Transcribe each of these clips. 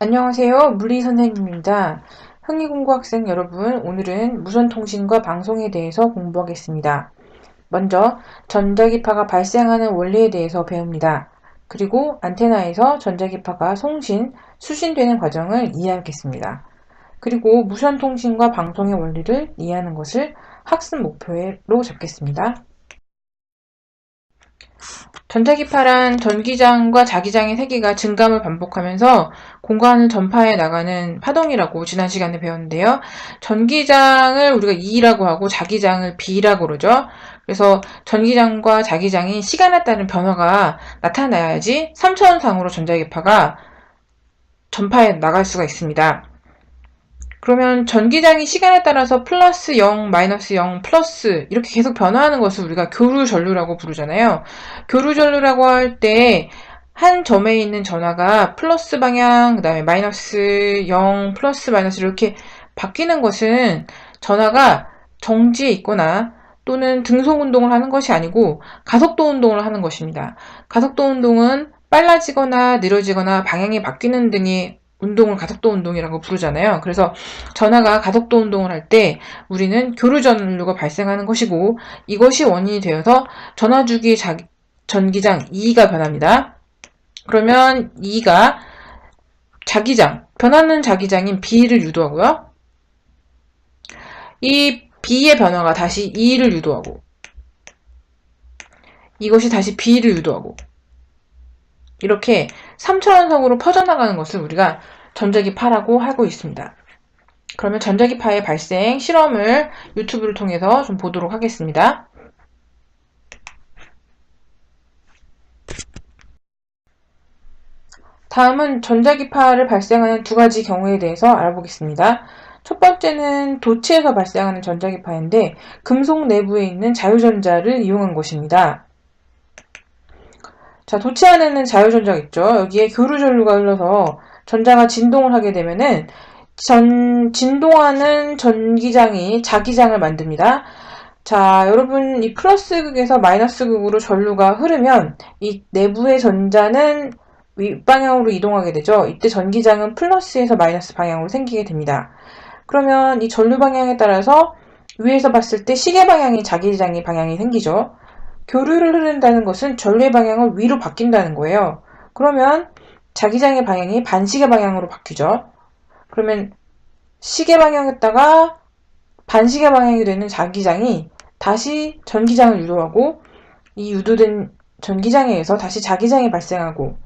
안녕하세요. 물리 선생님입니다. 흥미공부 학생 여러분, 오늘은 무선통신과 방송에 대해서 공부하겠습니다. 먼저 전자기파가 발생하는 원리에 대해서 배웁니다. 그리고 안테나에서 전자기파가 송신, 수신되는 과정을 이해하겠습니다. 그리고 무선통신과 방송의 원리를 이해하는 것을 학습 목표로 잡겠습니다. 전자기파란 전기장과 자기장의 세기가 증감을 반복하면서 공간을 전파해 나가는 파동이라고 지난 시간에 배웠는데요. 전기장을 우리가 E라고 하고 자기장을 B라고 그러죠. 그래서 전기장과 자기장이 시간에 따른 변화가 나타나야지 3차원상으로 전자기파가 전파해 나갈 수가 있습니다. 그러면 전기장이 시간에 따라서 플러스 0, 마이너스 0, 플러스 이렇게 계속 변화하는 것을 우리가 교류 전류라고 부르잖아요. 교류 전류라고 할 때 한 점에 있는 전화가 플러스 방향, 그 다음에 마이너스 0, 플러스 마이너스 이렇게 바뀌는 것은 전화가 정지에 있거나 또는 등속 운동을 하는 것이 아니고 가속도 운동을 하는 것입니다. 가속도 운동은 빨라지거나 느려지거나 방향이 바뀌는 등의 운동을 가속도 운동이라고 부르잖아요. 그래서 전하가 가속도 운동을 할 때 우리는 교류 전류가 발생하는 것이고 이것이 원인이 되어서 전화 주기 전기장 E가 변합니다. 그러면 E가 자기장, 변하는 자기장인 B를 유도하고요. 이 B의 변화가 다시 E를 유도하고 이것이 다시 B를 유도하고 이렇게 3차원성으로 퍼져나가는 것을 우리가 전자기파라고 하고 있습니다. 그러면 전자기파의 발생 실험을 유튜브를 통해서 좀 보도록 하겠습니다. 다음은 전자기파를 발생하는 두 가지 경우에 대해서 알아보겠습니다. 첫 번째는 도치에서 발생하는 전자기파인데 금속 내부에 있는 자유전자를 이용한 것입니다. 자, 도치 안에는 자유전자가 있죠. 여기에 교류전류가 흘러서 전자가 진동을 하게 되면은 전, 진동하는 전기장이 자기장을 만듭니다. 자, 여러분, 이 플러스 극에서 마이너스 극으로 전류가 흐르면 이 내부의 전자는 윗방향으로 이동하게 되죠. 이때 전기장은 플러스에서 마이너스 방향으로 생기게 됩니다. 그러면 이 전류 방향에 따라서 위에서 봤을 때 시계 방향이 자기장의 방향이 생기죠. 교류를 흐른다는 것은 전류의 방향을 위로 바뀐다는 거예요. 그러면 자기장의 방향이 반시계 방향으로 바뀌죠. 그러면 시계 방향에다가 반시계 방향이 되는 자기장이 다시 전기장을 유도하고 이 유도된 전기장에 의해서 다시 자기장이 발생하고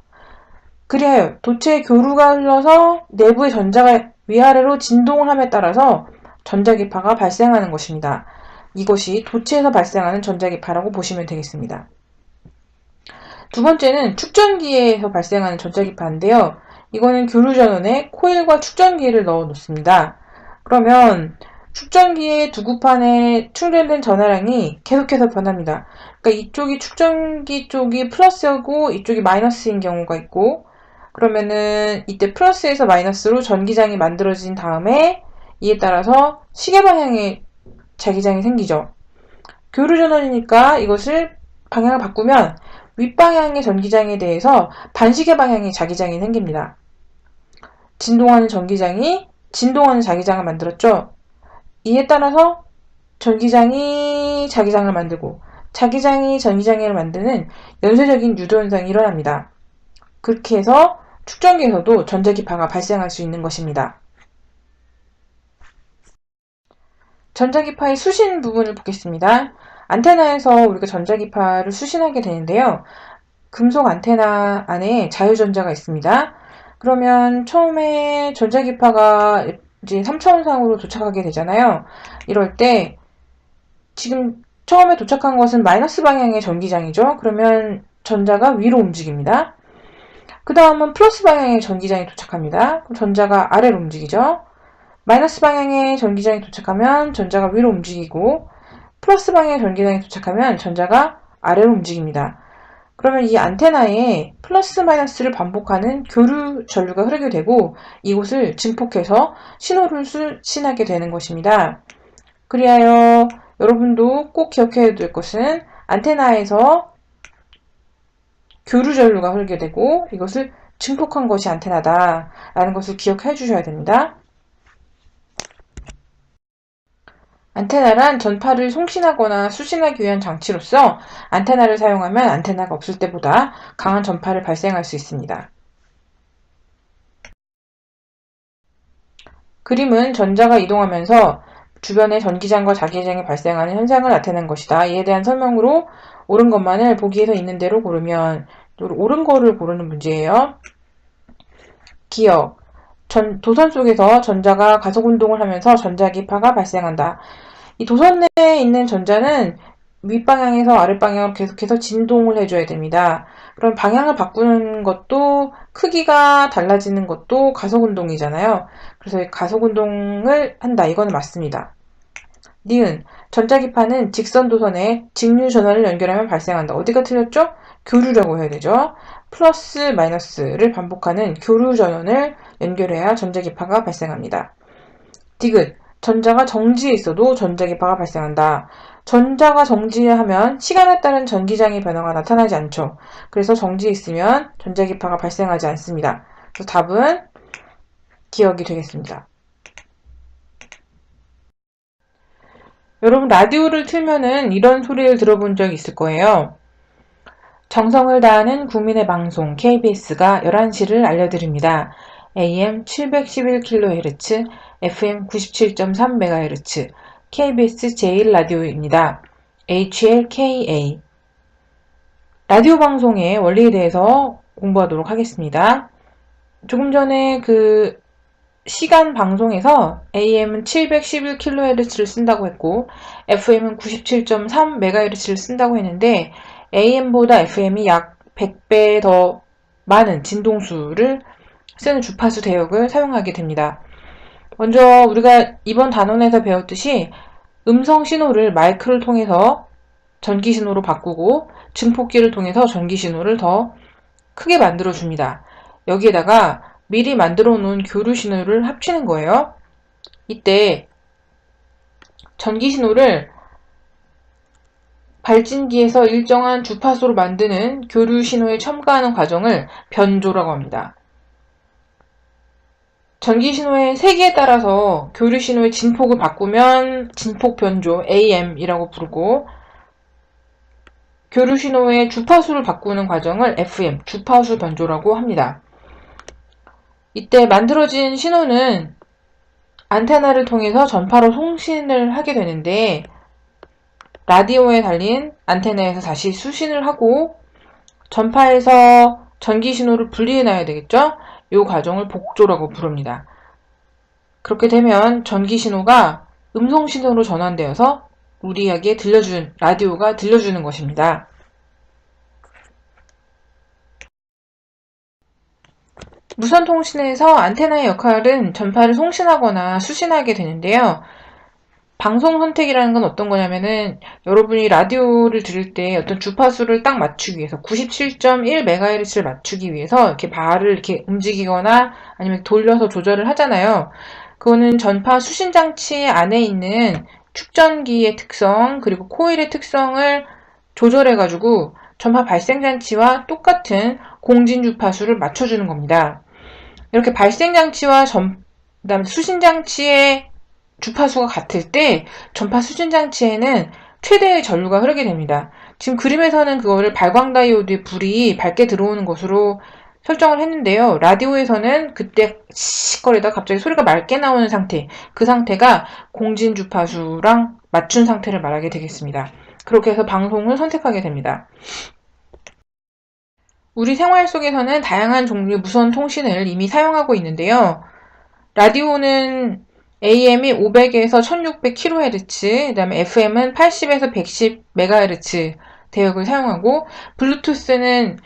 그리하여 도체의 교류가 흘러서 내부의 전자가 위아래로 진동을 함에 따라서 전자기파가 발생하는 것입니다. 이것이 도체에서 발생하는 전자기파라고 보시면 되겠습니다. 두 번째는 축전기에서 발생하는 전자기파인데요. 이거는 교류 전원에 코일과 축전기를 넣어 놓습니다. 그러면 축전기의 두구판에 충전된 전화량이 계속해서 변합니다. 그러니까 이쪽이 축전기 쪽이 플러스고 이쪽이 마이너스인 경우가 있고 그러면은 이때 플러스에서 마이너스로 전기장이 만들어진 다음에 이에 따라서 시계 방향의 자기장이 생기죠. 교류 전원이니까 이것을 방향을 바꾸면 윗방향의 전기장에 대해서 반시계 방향의 자기장이 생깁니다. 진동하는 전기장이 진동하는 자기장을 만들었죠. 이에 따라서 전기장이 자기장을 만들고 자기장이 전기장을 만드는 연쇄적인 유도 현상이 일어납니다. 그렇게 해서 축전기에서도 전자기파가 발생할 수 있는 것입니다. 전자기파의 수신 부분을 보겠습니다. 안테나에서 우리가 전자기파를 수신하게 되는데요. 금속 안테나 안에 자유전자가 있습니다. 그러면 처음에 전자기파가 이제 3차원상으로 도착하게 되잖아요. 이럴 때 지금 처음에 도착한 것은 마이너스 방향의 전기장이죠. 그러면 전자가 위로 움직입니다. 그 다음은 플러스 방향의 전기장이 도착합니다. 전자가 아래로 움직이죠. 마이너스 방향의 전기장이 도착하면 전자가 위로 움직이고 플러스 방향의 전기장이 도착하면 전자가 아래로 움직입니다. 그러면 이 안테나에 플러스 마이너스를 반복하는 교류 전류가 흐르게 되고 이곳을 증폭해서 신호를 수신하게 되는 것입니다. 그리하여 여러분도 꼭 기억해야 될 것은 안테나에서 교류 전류가 흐르게 되고 이것을 증폭한 것이 안테나다라는 것을 기억해 주셔야 됩니다. 안테나란 전파를 송신하거나 수신하기 위한 장치로서 안테나를 사용하면 안테나가 없을 때보다 강한 전파를 발생할 수 있습니다. 그림은 전자가 이동하면서 주변의 전기장과 자기장이 발생하는 현상을 나타낸 것이다. 이에 대한 설명으로 옳은 것만을 보기에서 있는 대로 고르면 옳은 거를 고르는 문제예요. 기억. 전, 도선 속에서 전자가 가속 운동을 하면서 전자기파가 발생한다. 이 도선 내에 있는 전자는 윗방향에서 아랫방향으로 계속해서 진동을 해줘야 됩니다. 그럼 방향을 바꾸는 것도 크기가 달라지는 것도 가속 운동이잖아요. 그래서 가속 운동을 한다. 이거는 맞습니다. 니은 전자기파는 직선 도선에 직류 전원을 연결하면 발생한다. 어디가 틀렸죠? 교류라고 해야 되죠. 플러스 마이너스를 반복하는 교류 전원을 연결해야 전자기파가 발생합니다. 디귿 전자가 정지해 있어도 전자기파가 발생한다. 전자가 정지하면 시간에 따른 전기장의 변화가 나타나지 않죠. 그래서 정지해 있으면 전자기파가 발생하지 않습니다. 그래서 답은 기억이 되겠습니다. 여러분 라디오를 틀면은 이런 소리를 들어본 적 있을 거예요. 정성을 다하는 국민의 방송 KBS가 11시를 알려드립니다. AM 711kHz, FM 97.3MHz, KBS 제1라디오입니다. HLKA. 라디오 방송의 원리에 대해서 공부하도록 하겠습니다. 조금 전에 그 시간 방송에서 AM은 711kHz를 쓴다고 했고, FM은 97.3MHz를 쓴다고 했는데, AM보다 FM이 약 100배 더 많은 진동수를 쓰는 주파수 대역을 사용하게 됩니다. 먼저 우리가 이번 단원에서 배웠듯이 음성 신호를 마이크를 통해서 전기 신호로 바꾸고 증폭기를 통해서 전기 신호를 더 크게 만들어 줍니다. 여기에다가 미리 만들어 놓은 교류 신호를 합치는 거예요. 이때 전기 신호를 발진기에서 일정한 주파수로 만드는 교류 신호에 첨가하는 과정을 변조라고 합니다. 전기 신호의 세기에 따라서 교류 신호의 진폭을 바꾸면 진폭 변조 AM이라고 부르고 교류 신호의 주파수를 바꾸는 과정을 FM 주파수 변조라고 합니다. 이때 만들어진 신호는 안테나를 통해서 전파로 송신을 하게 되는데 라디오에 달린 안테나에서 다시 수신을 하고 전파에서 전기 신호를 분리해 놔야 되겠죠? 이 과정을 복조라고 부릅니다. 그렇게 되면 전기 신호가 음성 신호로 전환되어서 우리에게 들려준 라디오가 들려주는 것입니다. 무선 통신에서 안테나의 역할은 전파를 송신하거나 수신하게 되는데요. 방송 선택이라는 건 어떤 거냐면은 여러분이 라디오를 들을 때 어떤 주파수를 딱 맞추기 위해서 97.1MHz를 맞추기 위해서 이렇게 발을 이렇게 움직이거나 아니면 돌려서 조절을 하잖아요. 그거는 전파 수신 장치 안에 있는 축전기의 특성 그리고 코일의 특성을 조절해 가지고 전파 발생 장치와 똑같은 공진 주파수를 맞춰 주는 겁니다. 이렇게 발생 장치와 전, 그다음에 수신 장치의 주파수가 같을 때 전파 수신 장치에는 최대의 전류가 흐르게 됩니다. 지금 그림에서는 그거를 발광 다이오드의 불이 밝게 들어오는 것으로 설정을 했는데요. 라디오에서는 그때 시거리다 갑자기 소리가 맑게 나오는 상태, 그 상태가 공진 주파수랑 맞춘 상태를 말하게 되겠습니다. 그렇게 해서 방송을 선택하게 됩니다. 우리 생활 속에서는 다양한 종류의 무선 통신을 이미 사용하고 있는데요. 라디오는 AM이 500에서 1600kHz, 그 다음에 FM은 80에서 110MHz 대역을 사용하고, 블루투스는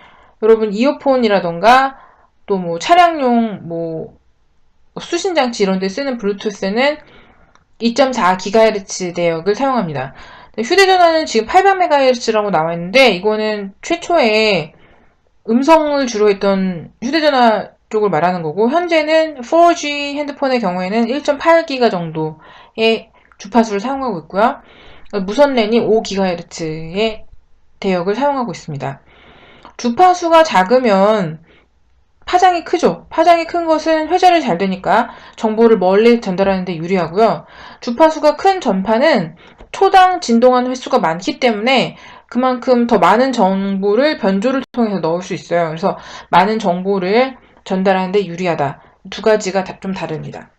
여러분 이어폰이라던가 또 뭐 차량용 뭐 수신 장치 이런 데 쓰는 블루투스는 2.4GHz 대역을 사용합니다. 휴대전화는 지금 800MHz라고 나와 있는데 이거는 최초에 음성을 주로 했던 휴대전화 쪽을 말하는 거고 현재는 4G 핸드폰의 경우에는 1.8기가 정도의 주파수를 사용하고 있고요. 무선 랜이 5GHz의 대역을 사용하고 있습니다. 주파수가 작으면 파장이 크죠. 파장이 큰 것은 회전이 잘 되니까 정보를 멀리 전달하는 데 유리하고요. 주파수가 큰 전파는 초당 진동하는 횟수가 많기 때문에 그만큼 더 많은 정보를 변조를 통해서 넣을 수 있어요. 그래서 많은 정보를 전달하는 데 유리하다. 두 가지가 다- 좀 다릅니다.